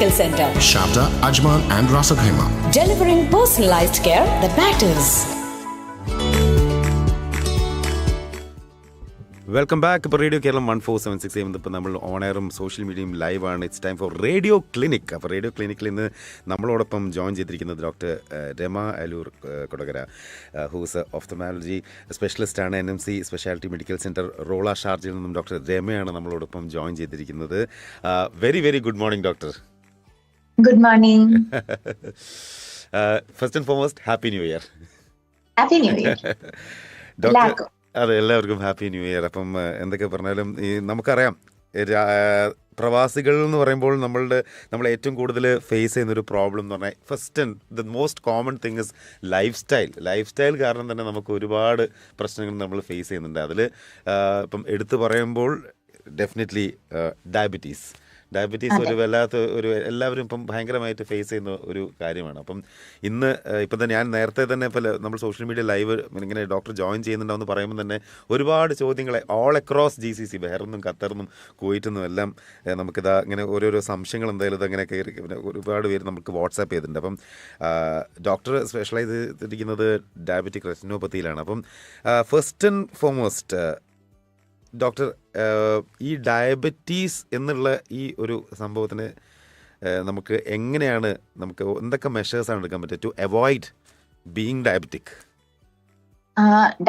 Medical Center. Shabda, Ajman, and Rasa delivering Delivering personalized care that matters. Welcome back ഇപ്പോൾ radio Keralam one four seven six ചെയ്യുന്നത് ഇപ്പോൾ നമ്മൾ on എയറും social മീഡിയയും ലൈവാണ് it's time for radio clinic അപ്പോൾ radio ക്ലിനിക്കിൽ ഇന്ന് നമ്മളോടൊപ്പം ജോയിൻ ചെയ്തിരിക്കുന്നത് ഡോക്ടർ രമ അലൂർ ഏഹ്, Kodakara who's ophthalmology സ്പെഷ്യലിസ്റ്റാണ് N M C speciality medical centre Rolla ഷാർജയിൽ നിന്നും ഡോക്ടർ രമയാണ് നമ്മളോടൊപ്പം ജോയിൻ ചെയ്തിരിക്കുന്നത്. Very very good morning doctor good morning first and foremost happy new year happy new year doctor. അതെ എല്ലാവർക്കും ഹാപ്പി ന്യൂ ഇയർ അപ്പം എന്തൊക്കെ പറഞ്ഞാലും ഈ നമുക്കറിയാം പ്രവാസികൾ എന്ന് പറയുമ്പോൾ നമ്മളുടെ നമ്മൾ ഏറ്റവും കൂടുതൽ ഫേസ് ചെയ്യുന്ന ഒരു പ്രോബ്ലം എന്ന് പറഞ്ഞാൽ first and the most common thing is lifestyle lifestyle കാരണം തന്നെ നമുക്ക് ഒരുപാട് പ്രശ്നങ്ങൾ നമ്മൾ ഫേസ് ചെയ്യുന്നുണ്ട്. അതിൽ ഇപ്പം എടുത്തു പറയുമ്പോൾ ഡെഫിനറ്റ്ലി ഡയബറ്റീസ് ഡയബറ്റീസ് ഒരു വല്ലാത്ത ഒരു എല്ലാവരും ഇപ്പം ഭയങ്കരമായിട്ട് ഫേസ് ചെയ്യുന്ന ഒരു കാര്യമാണ്. അപ്പം ഇന്ന് ഇപ്പം തന്നെ ഞാൻ നേരത്തെ തന്നെ ഇപ്പോൾ നമ്മൾ സോഷ്യൽ മീഡിയ ലൈവ് ഇങ്ങനെ ഡോക്ടർ ജോയിൻ ചെയ്യുന്നുണ്ടാവെന്ന് പറയുമ്പോൾ തന്നെ ഒരുപാട് ചോദ്യങ്ങളെ all across G C C ബഹറിന്നും ഖത്തറിന്നും കുവൈറ്റിന്നും എല്ലാം നമുക്കിതാ ഇങ്ങനെ ഓരോരോ സംശയങ്ങൾ എന്തായാലും ഇതങ്ങനെ കയറി പിന്നെ ഒരുപാട് പേര് നമുക്ക് വാട്സാപ്പ് ചെയ്തിട്ടുണ്ട്. അപ്പം ഡോക്ടർ സ്പെഷ്യലൈസ് ചെയ്തിരിക്കുന്നത് ഡയബറ്റിക് റെറ്റിനോപ്പത്തിയിലാണ് അപ്പം ഫസ്റ്റ് ആൻഡ് ഫോർമോസ്റ്റ് ഡോക്ടർ ഈ ഡയബറ്റീസ് എന്നുള്ള ഈ ഒരു സംഭവത്തിന് നമുക്ക് എങ്ങനെയാണ് നമുക്ക് എന്തൊക്കെ മെഷേഴ്സാണ് എടുക്കാൻ പറ്റുക ടു അവോയ്ഡ് ബീങ് ഡയബറ്റിക്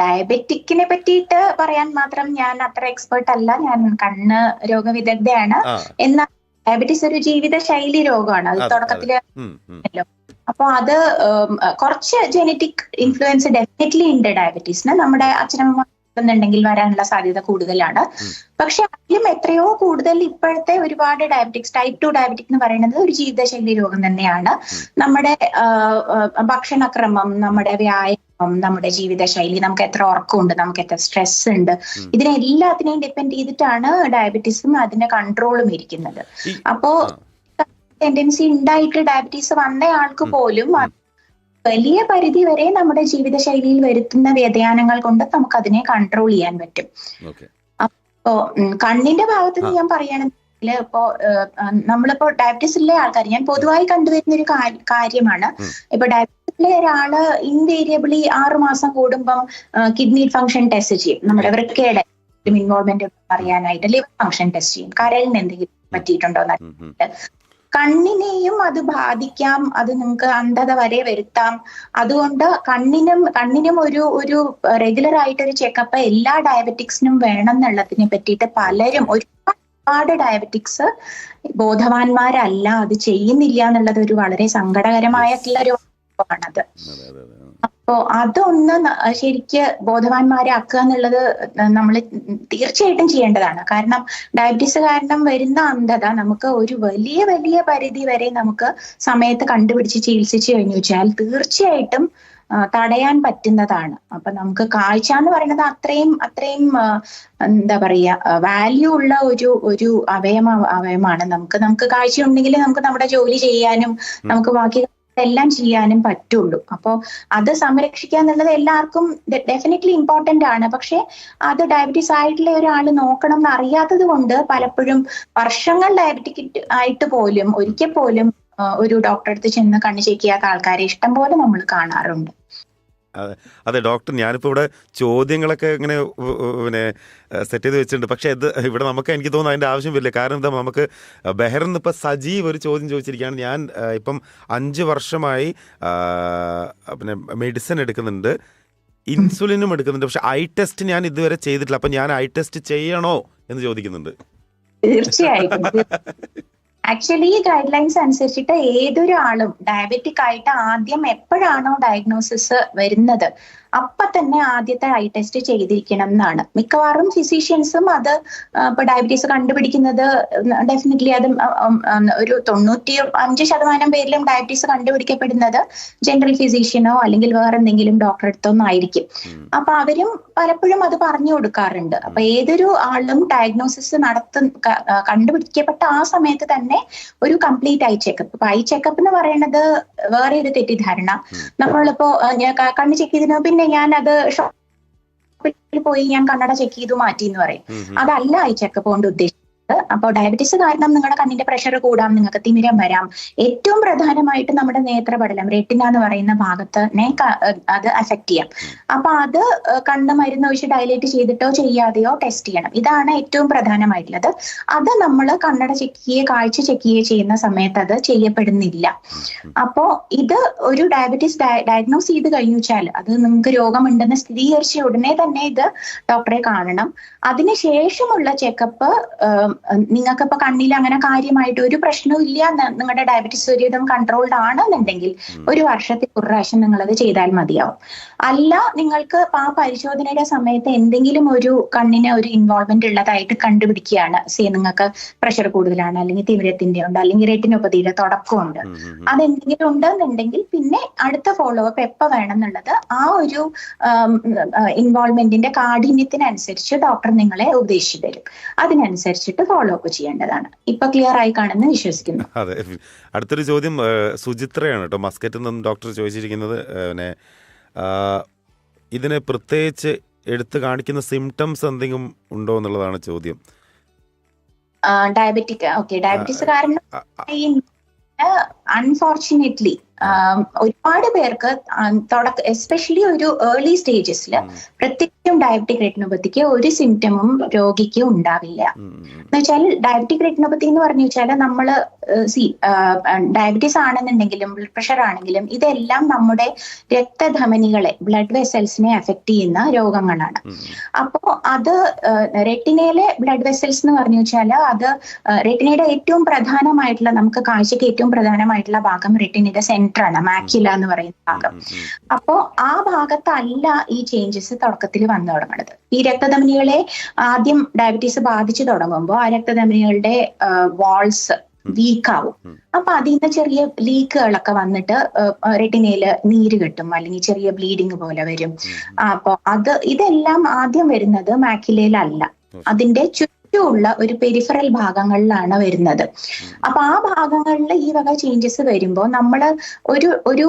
ഡയബറ്റിക്കിനെ പറ്റിയിട്ട് പറയാൻ മാത്രം ഞാൻ അത്ര എക്സ്പേർട്ട് അല്ല. ഞാൻ കണ്ണ് രോഗവിദഗ്ധയാണ്. എന്നാൽ ഡയബറ്റീസ് ഒരു ജീവിത ശൈലി രോഗമാണ്. അത് തുടക്കത്തിൽ തുടക്കത്തിൽ. അപ്പൊ അത് കുറച്ച് ജനറ്റിക് ഇൻഫ്ലുവൻസ് ഡെഫിനറ്റ്ലി ഉണ്ട് ഡയബറ്റീസിന്. നമ്മുടെ അച്ഛനമ്മ എന്നുണ്ടെങ്കിൽ വരാനുള്ള സാധ്യത കൂടുതലാണ്. പക്ഷെ അതിലും എത്രയോ കൂടുതൽ ഇപ്പോഴത്തെ ഒരുപാട് ഡയബറ്റിക്സ് ടൈപ്പ് ടു ഡയബറ്റിക് എന്ന് പറയുന്നത് ഒരു ജീവിതശൈലി രോഗം തന്നെയാണ്. നമ്മുടെ ഭക്ഷണക്രമം നമ്മുടെ വ്യായാമം നമ്മുടെ ജീവിതശൈലി നമുക്ക് എത്ര ഉറക്കമുണ്ട് നമുക്ക് എത്ര സ്ട്രെസ് ഉണ്ട് ഇതിനെല്ലാത്തിനെയും ഡിപെൻഡ് ഡിപ്പെൻഡ് ചെയ്തിട്ടാണ് ഡയബറ്റീസും അതിന്റെ കൺട്രോളും ഇരിക്കുന്നത്. അപ്പോ ടെൻഡൻസി ഉണ്ടായിട്ട് ഡയബറ്റീസ് വന്ന ആൾക്ക് പോലും അത് വലിയ പരിധി വരെ നമ്മുടെ ജീവിതശൈലിയിൽ വരുത്തുന്ന വ്യതിയാനങ്ങൾ കൊണ്ട് നമുക്ക് അതിനെ കൺട്രോൾ ചെയ്യാൻ പറ്റും. അപ്പോ കണ്ണിന്റെ ഭാഗത്ത് ഞാൻ പറയുകയാണെങ്കിൽ ഇപ്പോ നമ്മളിപ്പോ ഡയബറ്റീസ് ഉള്ള ആൾക്കാർ ഞാൻ പൊതുവായി കണ്ടുവരുന്ന ഒരു കാര്യമാണ്. ഇപ്പൊ ഡയബറ്റീസിലെ ഒരാൾ ഇൻവേരിയബിളി ആറു മാസം കൂടുമ്പം കിഡ്നി ഫംഗ്ഷൻ ടെസ്റ്റ് ചെയ്യും. നമ്മുടെ വൃക്കയുടെ ഇൻവോൾവ്മെന്റ് അറിയാനായിട്ട് ലിവർ ഫംഗ്ഷൻ ടെസ്റ്റ് ചെയ്യും. കരലിന് എന്തെങ്കിലും പറ്റിയിട്ടുണ്ടോ എന്ന്. കണ്ണിനെയും അത് ബാധിക്കാം അത് നിങ്ങൾക്ക് അന്ധത വരെ വരുത്താം. അതുകൊണ്ട് കണ്ണിനും കണ്ണിനും ഒരു ഒരു റെഗുലർ ആയിട്ട് ഒരു ചെക്കപ്പ് എല്ലാ ഡയബറ്റിക്സിനും വേണം എന്നുള്ളതിനെ പറ്റിയിട്ട് പലരും ഒരുപാട് ഡയബറ്റിക്സ് ബോധവാന്മാരല്ല അത് ചെയ്യുന്നില്ല എന്നുള്ളത് ഒരു വളരെ സങ്കടകരമായിട്ടുള്ള ഒരു ആണത് അപ്പോ അതൊന്ന് ശരിക്ക് ബോധവാന്മാരാക്കുക എന്നുള്ളത് നമ്മൾ തീർച്ചയായിട്ടും ചെയ്യേണ്ടതാണ്. കാരണം ഡയബറ്റീസ് കാരണം വരുന്ന അന്ധത നമുക്ക് ഒരു വലിയ വലിയ പരിധി വരെ നമുക്ക് സമയത്ത് കണ്ടുപിടിച്ച് ചികിത്സിച്ചു കഴിഞ്ഞു വെച്ചാൽ തീർച്ചയായിട്ടും തടയാൻ പറ്റുന്നതാണ്. അപ്പൊ നമുക്ക് കാഴ്ച എന്ന് പറയുന്നത് അത്രയും അത്രയും എന്താ പറയാ വാല്യൂ ഉള്ള ഒരു ഒരു അവയമ അവയമാണ്. നമുക്ക് നമുക്ക് കാഴ്ച ഉണ്ടെങ്കിൽ നമുക്ക് നമ്മുടെ ജോലി ചെയ്യാനും നമുക്ക് ബാക്കി എല്ലാം ചെയ്യാനും പറ്റുള്ളൂ. അപ്പോ അത് സംരക്ഷിക്കുക എന്നുള്ളത് എല്ലാവർക്കും ഡെഫിനറ്റ്ലി ഇമ്പോർട്ടന്റ് ആണ്. പക്ഷെ അത് ഡയബറ്റീസ് ആയിട്ടുള്ള ഒരാൾ നോക്കണം എന്ന് അറിയാത്തത് കൊണ്ട് പലപ്പോഴും വർഷങ്ങൾ ഡയബറ്റിക് ആയിട്ട് പോലും ഒരിക്കൽ പോലും ഒരു ഡോക്ടറെ അടുത്ത് ചെന്ന് കണ്ണ് ചെക്ക് ചെയ്യാത്ത ആൾക്കാരെ ഇഷ്ടം പോലെ നമ്മൾ കാണാറുണ്ട്. അതെ ഡോക്ടർ ഞാനിപ്പോൾ ഇവിടെ ചോദ്യങ്ങളൊക്കെ ഇങ്ങനെ പിന്നെ സെറ്റ് ചെയ്ത് വെച്ചിട്ടുണ്ട്. പക്ഷേ ഇത് ഇവിടെ നമുക്ക് എനിക്ക് തോന്നുന്നു അതിന്റെ ആവശ്യം വരില്ല. കാരണം എന്താ നമുക്ക് ബെഹറിന്ന് ഇപ്പോൾ സജീവ് ഒരു ചോദ്യം ചോദിച്ചിരിക്കുകയാണ്. ഞാൻ ഇപ്പം അഞ്ച് വർഷമായി പിന്നെ മെഡിസിൻ എടുക്കുന്നുണ്ട്. ഇൻസുലിനും എടുക്കുന്നുണ്ട്. പക്ഷെ ഐ ടെസ്റ്റ് ഞാൻ ഇതുവരെ ചെയ്തിട്ടില്ല. അപ്പം ഞാൻ ഐ ടെസ്റ്റ് ചെയ്യണോ എന്ന് ചോദിക്കുന്നുണ്ട്. തീർച്ചയായിട്ടും. ആക്ച്വലി ഈ ഗൈഡ് ലൈൻസ് അനുസരിച്ചിട്ട് ഏതൊരു ഡയബറ്റിക് ആയിട്ട് ആദ്യം എപ്പോഴാണോ ഡയഗ്നോസിസ് വരുന്നത്? അപ്പൊ തന്നെ ആദ്യത്തെ ഐ ടെസ്റ്റ് ചെയ്തിരിക്കണം എന്നാണ്. മിക്കവാറും ഫിസീഷ്യൻസും അത് ഇപ്പൊ ഡയബറ്റീസ് കണ്ടുപിടിക്കുന്നത് ഡെഫിനറ്റ്ലി അത് ഒരു തൊണ്ണൂറ്റി അഞ്ച് ശതമാനം പേരിലും ഡയബറ്റീസ് കണ്ടുപിടിക്കപ്പെടുന്നത് ജനറൽ ഫിസീഷ്യനോ അല്ലെങ്കിൽ വേറെ എന്തെങ്കിലും ഡോക്ടറെ അടുത്തൊന്നും ആയിരിക്കും. അപ്പൊ അവരും പലപ്പോഴും അത് പറഞ്ഞു കൊടുക്കാറുണ്ട്. അപ്പൊ ഏതൊരു ആളും ഡയഗ്നോസിസ് നടത്ത കണ്ടുപിടിക്കപ്പെട്ട ആ സമയത്ത് തന്നെ ഒരു കംപ്ലീറ്റ് ഐ ചെക്കപ്പ് ഇപ്പൊ ഐ ചെക്കപ്പ് എന്ന് പറയുന്നത് വേറെ ഒരു തെറ്റിദ്ധാരണ. നമ്മളിപ്പോ കണ്ണ് ചെക്ക് ചെയ്തതിനു പിന്നെ ഞാൻ അത് ഷോപ്പിൽ പോയി ഞാൻ കണ്ണട ചെക്ക് ചെയ്തു മാറ്റി എന്ന് പറയും. അതല്ല ഈ ചെക്കപ്പ് കൊണ്ട് ഉദ്ദേശിച്ചത് അപ്പോൾ ഡയബറ്റീസ് കാരണം നിങ്ങളുടെ കണ്ണിന്റെ പ്രഷർ കൂടാം നിങ്ങൾക്ക് തിമിരം വരാം. ഏറ്റവും പ്രധാനമായിട്ട് നമ്മുടെ നേത്രപടലം റെറ്റിന എന്ന് പറയുന്ന ഭാഗത്തിനെ ക- അത് അഫക്ട് ചെയ്യാം. അപ്പൊ അത് കണ്ണ് മരുന്ന് ഒഴിച്ച് ഡയലേറ്റ് ചെയ്തിട്ടോ ചെയ്യാതെയോ ടെസ്റ്റ് ചെയ്യണം. ഇതാണ് ഏറ്റവും പ്രധാനമായിട്ടുള്ളത്. അത് നമ്മൾ കണ്ണട ചെക്ക് കാഴ്ച ചെക്ക് ചെയ്യുന്ന സമയത്ത് അത് ചെയ്യപ്പെടുന്നില്ല. അപ്പോ ഇത് ഒരു ഡയബറ്റീസ് ഡയഗ്നോസ് ചെയ്ത് കഴിഞ്ഞു വെച്ചാൽ അത് നിങ്ങൾക്ക് രോഗമുണ്ടെന്ന് സ്ഥിരീകരിച്ച ഉടനെ തന്നെ ഇത് ഡോക്ടറെ കാണണം. അതിനുശേഷമുള്ള ചെക്കപ്പ് നിങ്ങൾക്ക് ഇപ്പൊ കണ്ണിൽ അങ്ങനെ കാര്യമായിട്ട് ഒരു പ്രശ്നവും ഇല്ല നിങ്ങളുടെ ഡയബറ്റിസ് ഒരുവിധം കൺട്രോൾഡ് ആണെന്നുണ്ടെങ്കിൽ ഒരു വർഷത്തിൽ ഒരു പ്രാവശ്യം നിങ്ങൾ അത് ചെയ്താൽ മതിയാവും. അല്ല നിങ്ങൾക്ക് ആ പരിശോധനയുടെ സമയത്ത് എന്തെങ്കിലും ഒരു കണ്ണിന് ഒരു ഇൻവോൾവ്മെന്റ് ഉള്ളതായിട്ട് കണ്ടുപിടിക്കുകയാണ്. സേ നിങ്ങൾക്ക് പ്രഷർ കൂടുതലാണ് അല്ലെങ്കിൽ തീവ്രത്തിന്റെ ഉണ്ട് അല്ലെങ്കിൽ റെറ്റിനോപ്പതിയുടെ തുടക്കമുണ്ട്. അതെന്തെങ്കിലും ഉണ്ടെന്നുണ്ടെങ്കിൽ പിന്നെ അടുത്ത ഫോളോ അപ്പ് എപ്പോ വേണം എന്നുള്ളത് ആ ഒരു ഇൻവോൾവ്മെന്റിന്റെ കാഠിന്യത്തിനനുസരിച്ച് ഡോക്ടർ നിങ്ങളെ ഉപദേശിച്ചു തരും. അതിനനുസരിച്ചിട്ട് ഫോളോ അപ്പ് ചെയ്യേണ്ടതാണ്. ഇപ്പൊ ക്ലിയർ ആയി കാണുമെന്ന് വിശ്വസിക്കുന്നു. അതെ. അടുത്തൊരു ചോദ്യം സുചിത്രയാണ് കേട്ടോ. മസ്കറ്റിൽ നിന്നും ഡോക്ടർ ചോദിച്ചിരിക്കുന്നത് ഇതിനെ പിന്നെ ആ, ഇതിന് പ്രത്യേകിച്ച് എടുത്തു കാണിക്കുന്ന സിംറ്റംസ് എന്തെങ്കിലും ഉണ്ടോ എന്നുള്ളതാണ് ചോദ്യം. ഡയബറ്റിക് ഓക്കെ ഡയബറ്റിസ് കാരണം അൺഫോർച്ചുനേറ്റ്ലി ഒരുപാട് പേർക്ക് തുടക്ക എസ്പെഷ്യലി ഒരു ഏർലി സ്റ്റേജസിൽ പ്രത്യേകിച്ചും ഡയബറ്റിക് റെറ്റിനോപ്പത്തിക്ക് ഒരു സിംറ്റമും രോഗിക്ക് ഉണ്ടാവില്ല. എന്ന് വെച്ചാൽ ഡയബറ്റിക് റെറ്റിനോപ്പത്തി എന്ന് പറഞ്ഞു വെച്ചാൽ നമ്മൾ സി ഡയബറ്റീസ് ആണെന്നുണ്ടെങ്കിലും ബ്ലഡ് പ്രഷർ ആണെങ്കിലും ഇതെല്ലാം നമ്മുടെ രക്തധമനികളെ ബ്ലഡ് വെസൽസിനെ എഫക്ട് ചെയ്യുന്ന രോഗങ്ങളാണ് ഉം, ഉം. അപ്പോ അത് റെറ്റിനയിലെ ബ്ലഡ് വെസൽസ് എന്ന് പറഞ്ഞു വെച്ചാൽ അത് റെറ്റിനയുടെ ഏറ്റവും പ്രധാനമായിട്ടുള്ള നമുക്ക് കാഴ്ചയ്ക്ക് ഏറ്റവും പ്രധാനമായിട്ടുള്ള ഭാഗം റെറ്റിനയുടെ സെന്റർ ആണ് മാക്കില എന്ന് പറയുന്ന ഭാഗം. അപ്പോ ആ ഭാഗത്തല്ല ഈ ചേഞ്ചസ് തുടക്കത്തിൽ വന്നു തുടങ്ങുന്നത്. ഈ രക്തധമനികളെ ആദ്യം ഡയബറ്റീസ് ബാധിച്ചു തുടങ്ങുമ്പോൾ ആ രക്തധമനികളുടെ വാൾസ് വീക്ക് ആവും. ഉം. അപ്പൊ അതിൽ നിന്ന് ചെറിയ ലീക്കുകളൊക്കെ വന്നിട്ട് റെറ്റിനയിൽ നീര് കിട്ടും അല്ലെങ്കിൽ ചെറിയ ബ്ലീഡിങ് പോലെ വരും. അപ്പൊ അത് ഇതെല്ലാം ആദ്യം വരുന്നത് മാക്കിലയിലല്ല അതിന്റെ ചുറ്റുമുള്ള ഒരു പെരിഫറൽ ഭാഗങ്ങളിലാണ് വരുന്നത് അപ്പൊ ആ ഭാഗങ്ങളിൽ ഈ വക ചേഞ്ചസ് വരുമ്പോൾ നമ്മൾ ഒരു ഒരു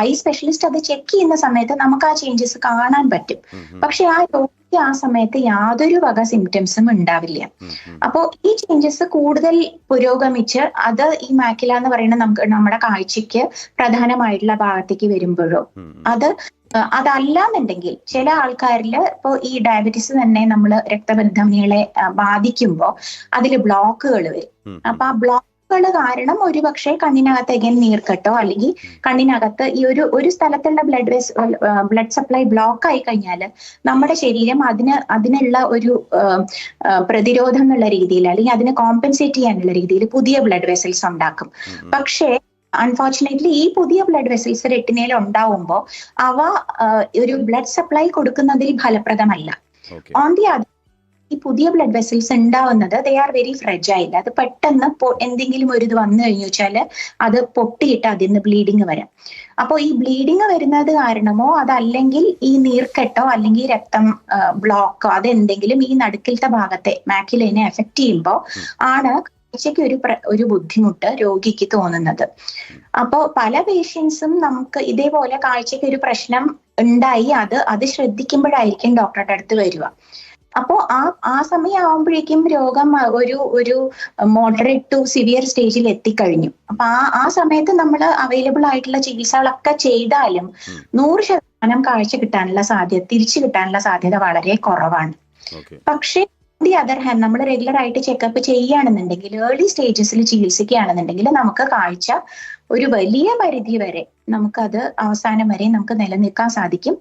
ഐ സ്പെഷ്യലിസ്റ്റ് അത് ചെക്ക് ചെയ്യുന്ന സമയത്ത് നമുക്ക് ആ ചേഞ്ചസ് കാണാൻ പറ്റും പക്ഷെ ആ രോഗിക്ക് ആ സമയത്ത് യാതൊരു വക സിംറ്റംസും ഉണ്ടാവില്ല ഉം, ഉം. അപ്പോ ഈ ചേഞ്ചസ് കൂടുതൽ പുരോഗമിച്ച് അത് ഈ മാക്കില എന്ന് പറയുന്ന നമുക്ക് നമ്മുടെ കാഴ്ചയ്ക്ക് പ്രധാനമായിട്ടുള്ള ഭാഗത്തേക്ക് വരുമ്പോഴോ. അത് അഹ് അതല്ല എന്നുണ്ടെങ്കിൽ ചില ആൾക്കാരിൽ ഇപ്പോൾ ഈ ഡയബറ്റീസ് തന്നെ നമ്മൾ രക്തബന്ധങ്ങളെ ബാധിക്കുമ്പോൾ അതിൽ ബ്ലോക്കുകൾ വരും. അപ്പൊ ആ ബ്ലോക്കുകൾ കാരണം ഒരു പക്ഷേ കണ്ണിനകത്ത് എഗൻ നീർക്കെട്ടോ അല്ലെങ്കിൽ കണ്ണിനകത്ത് ഈ ഒരു ഒരു സ്ഥലത്തുള്ള ബ്ലഡ് വെസ് ബ്ലഡ് സപ്ലൈ ബ്ലോക്ക് ആയി കഴിഞ്ഞാൽ നമ്മുടെ ശരീരം അതിന് അതിനുള്ള ഒരു പ്രതിരോധം എന്നുള്ള രീതിയിൽ അല്ലെങ്കിൽ അതിനെ കോമ്പൻസേറ്റ് ചെയ്യാനുള്ള രീതിയിൽ പുതിയ ബ്ലഡ് വെസൽസ് ഉണ്ടാക്കും. പക്ഷേ അൺഫോർച്ചുനേറ്റ്ലി ഈ പുതിയ ബ്ലഡ് വെസൽസ് റെറ്റിനയിൽ ഉണ്ടാവുമ്പോൾ അവ ഒരു ബ്ലഡ് സപ്ലൈ കൊടുക്കുന്നതിൽ ഫലപ്രദമല്ല. ഓൺ ദി അതർ ഈ പുതിയ ബ്ലഡ് വെസൽസ് ഉണ്ടാവുന്നത് ദേ ആർ വെരി ഫ്രജൈൽ അത് പെട്ടെന്ന് എന്തെങ്കിലും ഒരു ഇത് വന്നു കഴിഞ്ഞു വെച്ചാൽ അത് പൊട്ടിയിട്ട് അതിൽ നിന്ന് ബ്ലീഡിങ് വരാം. അപ്പോൾ ഈ ബ്ലീഡിങ് വരുന്നത് കാരണമോ അതല്ലെങ്കിൽ ഈ നീർക്കെട്ടോ അല്ലെങ്കിൽ രക്തം ബ്ലോക്കോ അതെന്തെങ്കിലും ഈ നടുക്കിലത്തെ ഭാഗത്തെ മാക്കിലിനെ എഫക്ട് ചെയ്യുമ്പോൾ ആണ് കാഴ്ചയ്ക്ക് ഒരു ഒരു ബുദ്ധിമുട്ട് രോഗിക്ക് തോന്നുന്നത്. അപ്പോ പല പേഷ്യൻസും നമുക്ക് ഇതേപോലെ കാഴ്ചയ്ക്ക് ഒരു പ്രശ്നം ഉണ്ടായി അത് അത് ശ്രദ്ധിക്കുമ്പോഴായിരിക്കും ഡോക്ടറുടെ അടുത്ത് വരിക. അപ്പോ ആ ആ സമയം ആവുമ്പോഴേക്കും രോഗം ഒരു ഒരു മോഡറേറ്റ് ടു സിവിയർ സ്റ്റേജിൽ എത്തിക്കഴിഞ്ഞു. അപ്പൊ ആ ആ സമയത്ത് നമ്മൾ അവൈലബിൾ ആയിട്ടുള്ള ചികിത്സകളൊക്കെ ചെയ്താലും. നൂറ് ശതമാനം കാഴ്ച കിട്ടാനുള്ള സാധ്യത തിരിച്ചു കിട്ടാനുള്ള സാധ്യത വളരെ കുറവാണ്. പക്ഷേ ദി അതർ ഹാൻഡ് നമ്മൾ റെഗുലർ ആയിട്ട് ചെക്കപ്പ് ചെയ്യുകയാണെന്നുണ്ടെങ്കിൽ ഏർലി സ്റ്റേജസിൽ ചികിത്സിക്കുകയാണെന്നുണ്ടെങ്കിൽ നമുക്ക് കാഴ്ച ഒരു വലിയ പരിധി വരെ നമുക്കത് അവസാനം വരെ നമുക്ക് നിലനിൽക്കാൻ സാധിക്കും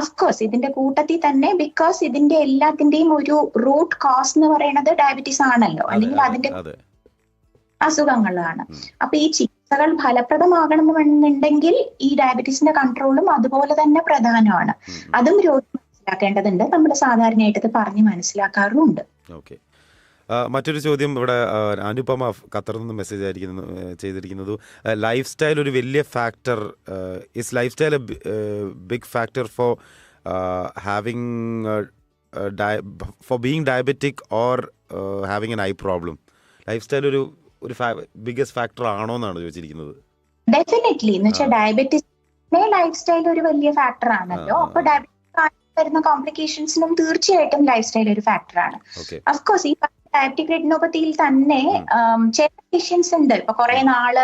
അഫ്കോഴ്സ് ഇതിന്റെ കൂട്ടത്തിൽ തന്നെ ബിക്കോസ് ഇതിന്റെ എല്ലാത്തിന്റെയും ഒരു റൂട്ട് കോസ് എന്ന് പറയുന്നത് ഡയബറ്റീസ് ആണല്ലോ അല്ലെങ്കിൽ അതിന്റെ അസുഖങ്ങളാണ്. അപ്പൊ ഈ ചികിത്സകൾ ഫലപ്രദമാകണമെന്നുണ്ടെങ്കിൽ ഈ ഡയബറ്റീസിന്റെ കൺട്രോളും അതുപോലെ തന്നെ പ്രധാനമാണ്. അതും രോഗി മനസ്സിലാക്കേണ്ടതുണ്ട്. നമ്മുടെ സാധാരണയായിട്ട് ഇത് പറഞ്ഞ് മനസ്സിലാക്കാറുമുണ്ട്. ഓക്കെ. മറ്റൊരു ചോദ്യം ഇവിടെ അനുപമ ഖത്തറിൽ നിന്ന് മെസ്സേജ് ആയിരിക്കുന്നു ചെയ്തിരിക്കുന്നത് ലൈഫ് സ്റ്റൈൽ ഒരു വലിയ factor is lifestyle a big factor for having for being diabetic or having an eye problem lifestyle ഒരു ഒരു ബിഗസ്റ്റ് ഫാക്ടർ ആണോ എന്നാണ് ചോദിച്ചിരിക്കുന്നത്. ഡെഫിനറ്റ്ലി എന്ന് വെച്ചാൽ ഡയബറ്റിസ് ലൈഫ് സ്റ്റൈൽ ഒരു വലിയ ഫാക്ടർ ആണല്ലോ. അപ്പൊ ഡയബറ്റീസ് വരുന്ന കോംപ്ലിക്കേഷൻസിനും തീർച്ചയായിട്ടും ലൈഫ് സ്റ്റൈൽ ഒരു ഫാക്ടറാണ് അഫ്കോഴ്സ് ഈ ഡയബറ്റിക് റെറ്റിനോപ്പത്തിയിൽ തന്നെ ചില പേഷ്യൻസ് ഉണ്ട്. ഇപ്പൊ കുറെ നാൾ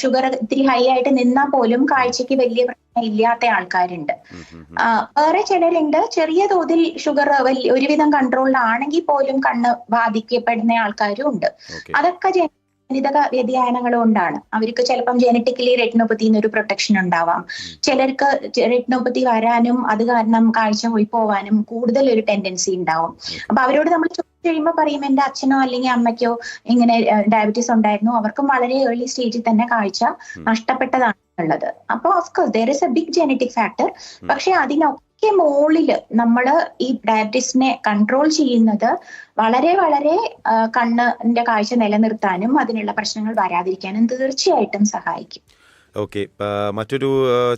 ഷുഗർ ഇത്തിരി ഹൈ ആയിട്ട് നിന്നാൽ പോലും കാഴ്ചക്ക് വലിയ പ്രശ്നം ഇല്ലാത്ത ആൾക്കാരുണ്ട്. വേറെ ചിലരുണ്ട്. ചെറിയ തോതിൽ ഷുഗർ വലിയ ഒരുവിധം കൺട്രോളിലാണെങ്കിൽ പോലും കണ്ണ് ബാധിക്കപ്പെടുന്ന ആൾക്കാരും ഉണ്ട്. അതൊക്കെ ജനിതക വ്യതിയാനങ്ങൾ കൊണ്ടാണ് അവർക്ക് ചിലപ്പം ജനറ്റിക്കലി റെറ്റിനോപ്പത്തി ഒരു പ്രൊട്ടക്ഷൻ ഉണ്ടാവാം. ചിലർക്ക് റെറ്റിനോപ്പത്തി വരാനും അത് കാരണം കാഴ്ച പോയി പോവാനും കൂടുതൽ ഒരു ടെൻഡൻസി ഉണ്ടാവും. അപ്പൊ അവരോട് നമ്മൾ ചോദിച്ചു കഴിയുമ്പോൾ പറയും എന്റെ അച്ഛനോ അല്ലെങ്കിൽ അമ്മയ്ക്കോ ഇങ്ങനെ ഡയബറ്റീസ് ഉണ്ടായിരുന്നു. അവർക്കും വളരെ ഏർലി സ്റ്റേജിൽ തന്നെ കാഴ്ച നഷ്ടപ്പെട്ടതാണ് ഉള്ളത് അപ്പൊ of course there is a big genetic factor പക്ഷെ അതിനൊക്കെ മുകളിൽ നമ്മൾ ഈ ഡയബറ്റീസിനെ കൺട്രോൾ ചെയ്യുന്നത് വളരെ വളരെ കണ്ണിന്റെ കാഴ്ച നിലനിർത്താനും അതിനുള്ള പ്രശ്നങ്ങൾ വരാതിരിക്കാനും തീർച്ചയായിട്ടും സഹായിക്കും. ഓക്കെ മറ്റൊരു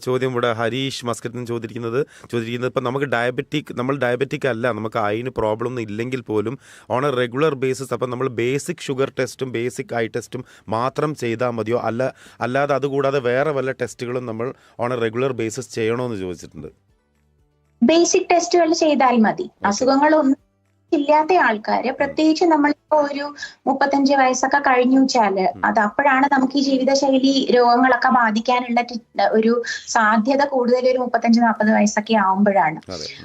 ചോദ്യം ഇവിടെ ഹരീഷ് മസ്കറ്റിന് ചോദിക്കുന്നത് ചോദിക്കുന്നത് ഇപ്പം നമുക്ക് ഡയബറ്റിക് നമ്മൾ ഡയബറ്റിക് അല്ല നമുക്ക് അതിന് പ്രോബ്ലം ഒന്നും ഇല്ലെങ്കിൽ പോലും ഓൺ എ റെഗുലർ ബേസിസ് അപ്പം നമ്മൾ ബേസിക് ഷുഗർ ടെസ്റ്റും ബേസിക് ഐ ടെസ്റ്റും മാത്രം ചെയ്താൽ മതിയോ? അല്ല അല്ലാതെ അതുകൂടാതെ വേറെ വല്ല ടെസ്റ്റുകളും നമ്മൾ ഓൺ എ റെഗുലർ ബേസിസ് ചെയ്യണമെന്ന് ചോദിച്ചിട്ടുണ്ട്. ബേസിക് ടെസ്റ്റുകൾ ചെയ്താൽ മതി. അസുഖങ്ങളൊന്നും ഇല്ലാത്ത ആൾക്കാര് പ്രത്യേകിച്ച് നമ്മളിപ്പോ ഒരു മുപ്പത്തഞ്ച് വയസ്സൊക്കെ കഴിഞ്ഞു വെച്ചാൽ അത് അപ്പോഴാണ് നമുക്ക് ഈ ജീവിതശൈലി രോഗങ്ങളൊക്കെ ബാധിക്കാനുള്ള ഒരു സാധ്യത കൂടുതൽ ഒരു മുപ്പത്തഞ്ച് നാൽപ്പത് വയസ്സൊക്കെ ആവുമ്പോഴാണ്.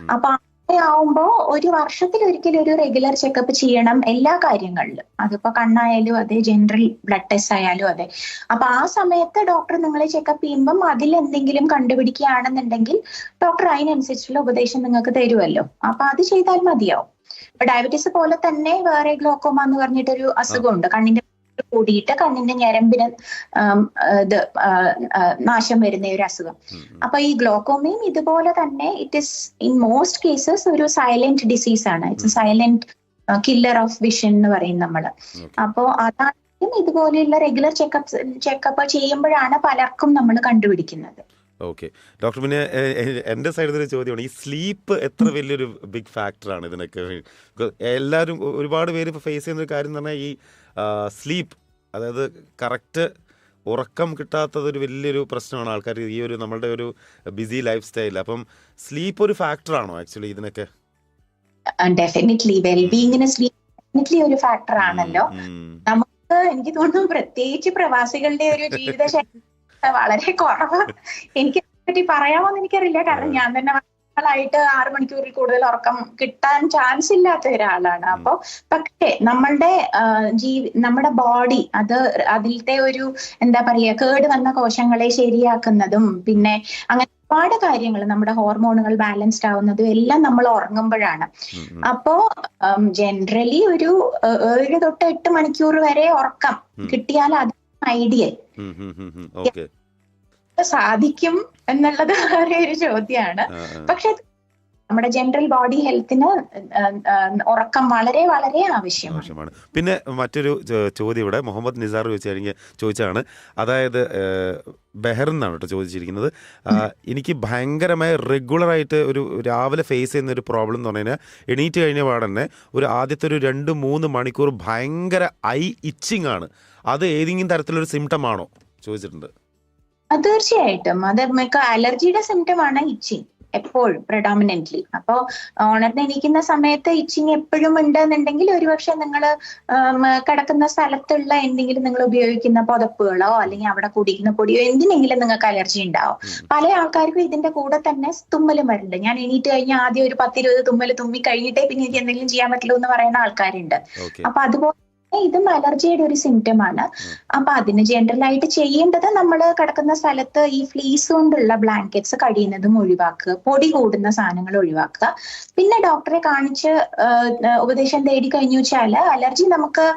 അപ്പൊ ആവുമ്പോ ഒരു വർഷത്തിൽ ഒരിക്കലും ഒരു റെഗുലർ ചെക്കപ്പ് ചെയ്യണം എല്ലാ കാര്യങ്ങളിലും. അതിപ്പോ കണ്ണായാലും അതെ ജനറൽ ബ്ലഡ് ടെസ്റ്റ് ആയാലും അതെ. അപ്പൊ ആ സമയത്ത് ഡോക്ടർ നിങ്ങളെ ചെക്കപ്പ് ചെയ്യുമ്പം അതിൽ എന്തെങ്കിലും കണ്ടുപിടിക്കുകയാണെന്നുണ്ടെങ്കിൽ ഡോക്ടർ അതിനനുസരിച്ചുള്ള ഉപദേശം നിങ്ങൾക്ക് തരുമല്ലോ അപ്പൊ അത് ചെയ്താൽ മതിയാവും. ഇപ്പൊ ഡയബറ്റീസ് പോലെ തന്നെ വേറെ ഗ്ലോക്കോമ എന്ന് പറഞ്ഞിട്ടൊരു അസുഖമുണ്ട്. കണ്ണിന്റെ കൂടിയിട്ട് കണ്ണിന്റെ ഞരമ്പിന് ഇത് നാശം വരുന്ന ഒരു അസുഖം. അപ്പൊ ഈ ഗ്ലോക്കോമയും ഇതുപോലെ തന്നെ it is in most cases ഒരു സൈലന്റ് ഡിസീസ് ആണ്. It's silent killer of vision എന്ന് പറയും നമ്മൾ അപ്പോൾ അപ്പോ അതാണെങ്കിലും ഇതുപോലെയുള്ള റെഗുലർ ചെക്കപ്പ് ചെക്കപ്പ് ചെയ്യുമ്പോഴാണ് പലർക്കും നമ്മൾ കണ്ടുപിടിക്കുന്നത്. ഓക്കെ. ഡോക്ടർ പിന്നെ എന്റെ സൈഡിൽ ഒരു ചോദ്യമാണ്. ഈ സ്ലീപ്പ് എത്ര വലിയൊരു ബിഗ് ഫാക്ടറാണ് ഇതിനൊക്കെ? എല്ലാവരും ഒരുപാട് പേര് ഇപ്പോൾ ഫേസ് ചെയ്യുന്ന ഒരു കാര്യം എന്ന് പറഞ്ഞാൽ ഈ സ്ലീപ്പ് അതായത് കറക്റ്റ് ഉറക്കം കിട്ടാത്തതൊരു വലിയൊരു പ്രശ്നമാണ് ആൾക്കാർ ഈ ഒരു നമ്മളുടെ ഒരു ബിസി ലൈഫ് സ്റ്റൈൽ അപ്പം സ്ലീപ്പ് ഒരു ഫാക്ടറാണോ ആക്ച്വലി ഇതിനൊക്കെ? ഡെഫിനറ്റ്ലി വെൽബീയിങ്ങിന് സ്ലീപ്പ് ഡെഫിനറ്റ്ലി ഒരു ഫാക്ടർ ആണല്ലോ. നമുക്ക് എനിക്ക് തോന്നുന്നു പ്രത്യേകിച്ച് പ്രവാസികളുടെ ഒരു ജീവിതശൈലി വളരെ കുറവ്. എനിക്ക് പറ്റി പറയാമോന്ന് എനിക്കറിയില്ല. കാരണം ഞാൻ തന്നെ വർഷങ്ങളായിട്ട് ആറ് മണിക്കൂറിൽ കൂടുതൽ ഉറക്കം കിട്ടാൻ ചാൻസ് ഇല്ലാത്ത ഒരാളാണ്. അപ്പൊ പക്ഷേ നമ്മളുടെ ജീവി നമ്മുടെ ബോഡി അത് അതിലത്തെ ഒരു എന്താ പറയുക കേട് വന്ന കോശങ്ങളെ ശരിയാക്കുന്നതും പിന്നെ അങ്ങനെ ഒരുപാട് കാര്യങ്ങൾ നമ്മുടെ ഹോർമോണുകൾ ബാലൻസ്ഡ് ആവുന്നതും എല്ലാം നമ്മൾ ഉറങ്ങുമ്പോഴാണ്. അപ്പോ ജനറലി ഒരു ഏഴ് തൊട്ട് എട്ട് മണിക്കൂർ വരെ ഉറക്കം. കിട്ടിയാൽ അത് ഐഡിയൽ സാധിക്കും എന്നുള്ളത് വേറെ ഒരു ചോദ്യമാണ്. പക്ഷെ നമ്മുടെ ജനറൽ ബോഡി ഹെൽത്തിന് ഉറക്കം വളരെ വളരെ ആവശ്യമാണ്. പിന്നെ മറ്റൊരു ചോദ്യം ഇവിടെ മുഹമ്മദ് നിസാർ ചോദിച്ചു കഴിഞ്ഞാൽ ചോദിച്ചാണ് അതായത് ബെഹർ എന്നാണ് കേട്ടോ ചോദിച്ചിരിക്കുന്നത്. എനിക്ക് ഭയങ്കരമായ റെഗുലറായിട്ട് ഒരു രാവിലെ ഫേസ് ചെയ്യുന്ന ഒരു പ്രോബ്ലം എന്ന് പറഞ്ഞു കഴിഞ്ഞാൽ എണീറ്റ് കഴിഞ്ഞ പാടന്നെ ഒരു ആദ്യത്തെ ഒരു രണ്ട് മൂന്ന് മണിക്കൂർ ഭയങ്കര ഐ ഇച്ചിങ് ആണ്. അത് ഏതെങ്കിലും തരത്തിലൊരു സിംറ്റം ആണോ? ചോദിച്ചിട്ടുണ്ട്. തീർച്ചയായിട്ടും. അത് മിക്ക അലർജിയുടെ സിംറ്റം ആണ് ഇച്ചിങ് എപ്പോഴും പ്രഡോമിനന്റ്ലി അപ്പോ ഉണർന്നിരിക്കുന്ന സമയത്ത് ഇച്ചിങ് എപ്പോഴും ഉണ്ട് എന്നുണ്ടെങ്കിൽ ഒരുപക്ഷെ നിങ്ങൾ കിടക്കുന്ന സ്ഥലത്തുള്ള എന്തെങ്കിലും നിങ്ങൾ ഉപയോഗിക്കുന്ന പുതപ്പുകളോ അല്ലെങ്കിൽ അവിടെ കുടിക്കുന്ന പൊടിയോ എന്തിനെങ്കിലും നിങ്ങൾക്ക് അലർജി ഉണ്ടാവും. പല ആൾക്കാർക്കും ഇതിന്റെ കൂടെ തന്നെ തുമ്മലും വരുന്നുണ്ട് ഞാൻ എണീറ്റ് കഴിഞ്ഞാൽ ആദ്യം ഒരു പത്തിരുപത് തുമ്മൽ തുമ്മി കഴിഞ്ഞിട്ടേ പിന്നെ എനിക്ക് എന്തെങ്കിലും ചെയ്യാൻ പറ്റുള്ളൂ എന്ന് പറയുന്ന ആൾക്കാരുണ്ട്. അപ്പൊ അതുപോലെ ഇതും അലർജിയുടെ ഒരു സിംറ്റം ആണ്. അപ്പൊ അതിന് ജനറൽ ആയിട്ട് ചെയ്യേണ്ടത് നമ്മൾ കിടക്കുന്ന സ്ഥലത്ത് ഈ ഫ്ലീസ് കൊണ്ടുള്ള ബ്ലാങ്കറ്റ്സ് കഴിയുന്നതും ഒഴിവാക്കുക. പൊടി കൂടുന്ന സാധനങ്ങൾ ഒഴിവാക്കുക. പിന്നെ ഡോക്ടറെ കാണിച്ച് ഉപദേശം തേടി കഴിഞ്ഞു വെച്ചാൽ അലർജി നമുക്ക്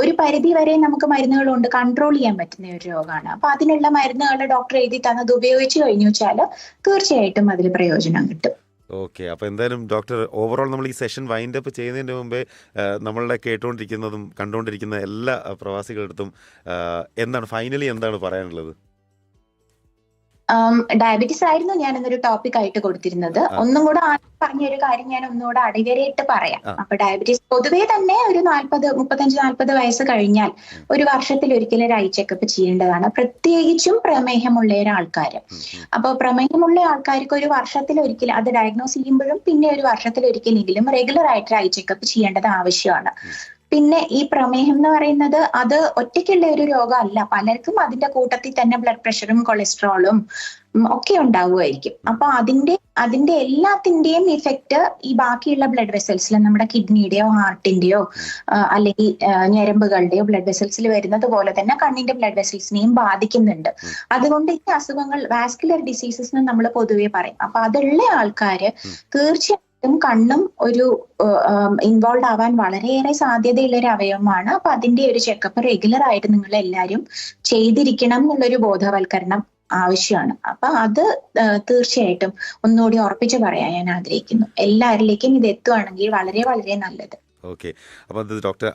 ഒരു പരിധി വരെ നമുക്ക് മരുന്നുകൾ കൊണ്ട് കൺട്രോൾ ചെയ്യാൻ പറ്റുന്ന ഒരു രോഗമാണ്. അപ്പൊ അതിനുള്ള മരുന്നുകൾ ഡോക്ടർ എഴുതി തന്നത് ഉപയോഗിച്ച് കഴിഞ്ഞു വെച്ചാൽ തീർച്ചയായിട്ടും അതിൽ പ്രയോജനം കിട്ടും. ഓക്കെ അപ്പോൾ എന്തായാലും ഡോക്ടർ ഓവറോൾ നമ്മൾ ഈ സെഷൻ വൈൻഡ് അപ്പ് ചെയ്യുന്നതിന് മുമ്പേ നമ്മളുടെ കേട്ടുകൊണ്ടിരിക്കുന്നതും കണ്ടുകൊണ്ടിരിക്കുന്ന എല്ലാ പ്രവാസികളടുത്തും പ്രവാസികളുടെ എന്താണ് ഫൈനലി എന്താണ് പറയാനുള്ളത്? ഡയബറ്റീസ് ആയിരുന്നു ഞാൻ ഇന്നൊരു ടോപ്പിക് ആയിട്ട് കൊടുത്തിരുന്നത്. ഒന്നും കൂടെ ആദ്യം പറഞ്ഞ ഒരു കാര്യം ഞാൻ ഒന്നുകൂടെ അടിവരയിട്ട് പറയാം. അപ്പൊ ഡയബറ്റീസ് പൊതുവേ തന്നെ ഒരു നാൽപ്പത് മുപ്പത്തഞ്ച് നാൽപ്പത് വയസ്സ് കഴിഞ്ഞാൽ ഒരു വർഷത്തിൽ ഒരിക്കലും ഒരു ഐ ചെക്കപ്പ് ചെയ്യേണ്ടതാണ്. പ്രത്യേകിച്ചും പ്രമേഹമുള്ള ഒരാൾക്കാർ അപ്പോൾ പ്രമേഹമുള്ള ആൾക്കാർക്ക് ഒരു വർഷത്തിൽ ഒരിക്കൽ അത് ഡയഗ്നോസ് ചെയ്യുമ്പോഴും പിന്നെ ഒരു വർഷത്തിൽ ഒരിക്കലെങ്കിലും റെഗുലർ ആയിട്ട് ഐ ചെക്കപ്പ് ചെയ്യേണ്ടത് ആവശ്യമാണ്. പിന്നെ ഈ പ്രമേഹം എന്ന് പറയുന്നത് അത് ഒറ്റയ്ക്കുള്ള ഒരു രോഗമല്ല. പലർക്കും അതിന്റെ കൂട്ടത്തിൽ തന്നെ ബ്ലഡ് പ്രഷറും കൊളസ്ട്രോളും ഒക്കെ ഉണ്ടാവുമായിരിക്കും. അപ്പൊ അതിന്റെ അതിന്റെ എല്ലാത്തിന്റെയും ഇഫക്റ്റ് ഈ ബാക്കിയുള്ള ബ്ലഡ് വെസൽസിൽ നമ്മുടെ കിഡ്നിയുടെയോ ഹാർട്ടിന്റെയോ അല്ലെങ്കിൽ ഞരമ്പുകളുടെയോ ബ്ലഡ് വെസൽസിൽ വരുന്നത് പോലെ തന്നെ കണ്ണിന്റെ ബ്ലഡ് വെസൽസിനെയും ബാധിക്കുന്നുണ്ട്. അതുകൊണ്ട് ഈ അസുഖങ്ങൾ വാസ്കുലർ ഡിസീസസ് എന്ന് നമ്മൾ പൊതുവെ പറയും. അപ്പൊ അതുള്ള ആൾക്കാര് തീർച്ചയായിട്ടും കണ്ണും ഒരു ഇൻവോൾവ് ആവാൻ വളരെയേറെ സാധ്യതയുള്ള ഒരു അവയവമാണ്. അപ്പൊ അതിന്റെ ഒരു ചെക്കപ്പ് റെഗുലർ ആയിട്ട് നിങ്ങൾ എല്ലാവരും ചെയ്തിരിക്കണം എന്നുള്ളൊരു ബോധവൽക്കരണം ആവശ്യമാണ്. അപ്പൊ അത് തീർച്ചയായിട്ടും ഒന്നുകൂടി ഉറപ്പിച്ച് പറയാൻ ഞാൻ ആഗ്രഹിക്കുന്നു. എല്ലാവരിലേക്കും ഇത് എത്തുവാണെങ്കിൽ വളരെ വളരെ നല്ലത്. ഓക്കെ അപ്പോൾ അത് doctor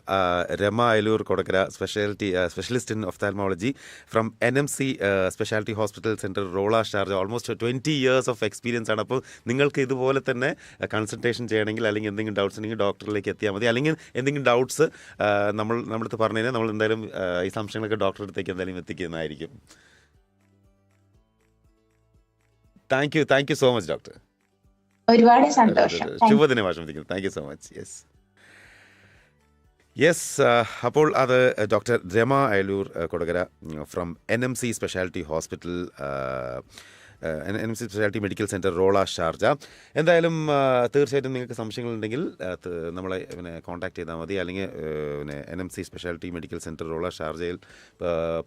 Rama Ayalur Kodakara speciality specialist in ophthalmology from N M C speciality hospital centre Rolla Sharjah almost twenty years of experience ആണ്. അപ്പോൾ നിങ്ങൾക്ക് ഇതുപോലെ തന്നെ കൺസൾട്ടേഷൻ ചെയ്യണമെങ്കിൽ അല്ലെങ്കിൽ എന്തെങ്കിലും ഡൗട്ട്സ് ഉണ്ടെങ്കിൽ ഡോക്ടറിലേക്ക് എത്തിയാൽ മതി. അല്ലെങ്കിൽ എന്തെങ്കിലും ഡൗട്ട്സ് നമ്മൾ നമ്മളടുത്ത് പറഞ്ഞു കഴിഞ്ഞാൽ നമ്മൾ എന്തായാലും ഈ സംശയങ്ങളൊക്കെ ഡോക്ടറെ അടുത്തേക്ക് എന്തായാലും എത്തിക്കുന്നതായിരിക്കും. Thank you thank you so much doctor ഒരുപാട് സന്തോഷം. ശുഭദിനം ആശംസിക്കുന്നു. Thank you so much yes yes അപ്പോൾ അത് doctor Rama Ayalur uh, Kodakara from N M C speciality hospital N M C speciality medical centre Rolla Sharjah എന്തായാലും ആ, തീർച്ചയായിട്ടും നിങ്ങൾക്ക് സംശയങ്ങളുണ്ടെങ്കിൽ ത- നമ്മളെ പിന്നെ കോൺടാക്ട് ചെയ്താൽ മതി അല്ലെങ്കിൽ പിന്നെ N M C speciality medical centre Rolla ഷാർജയിൽ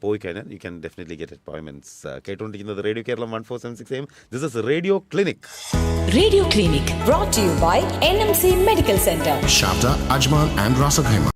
പോയി കഴിഞ്ഞാൽ you can definitely get appointments കേട്ടുകൊണ്ടിരിക്കുന്നത് radio Keralam one four seven six M this is radio clinic Radio Clinic brought to you by NMC Medical Center. Sharjah Ajman, and Rasaghaima.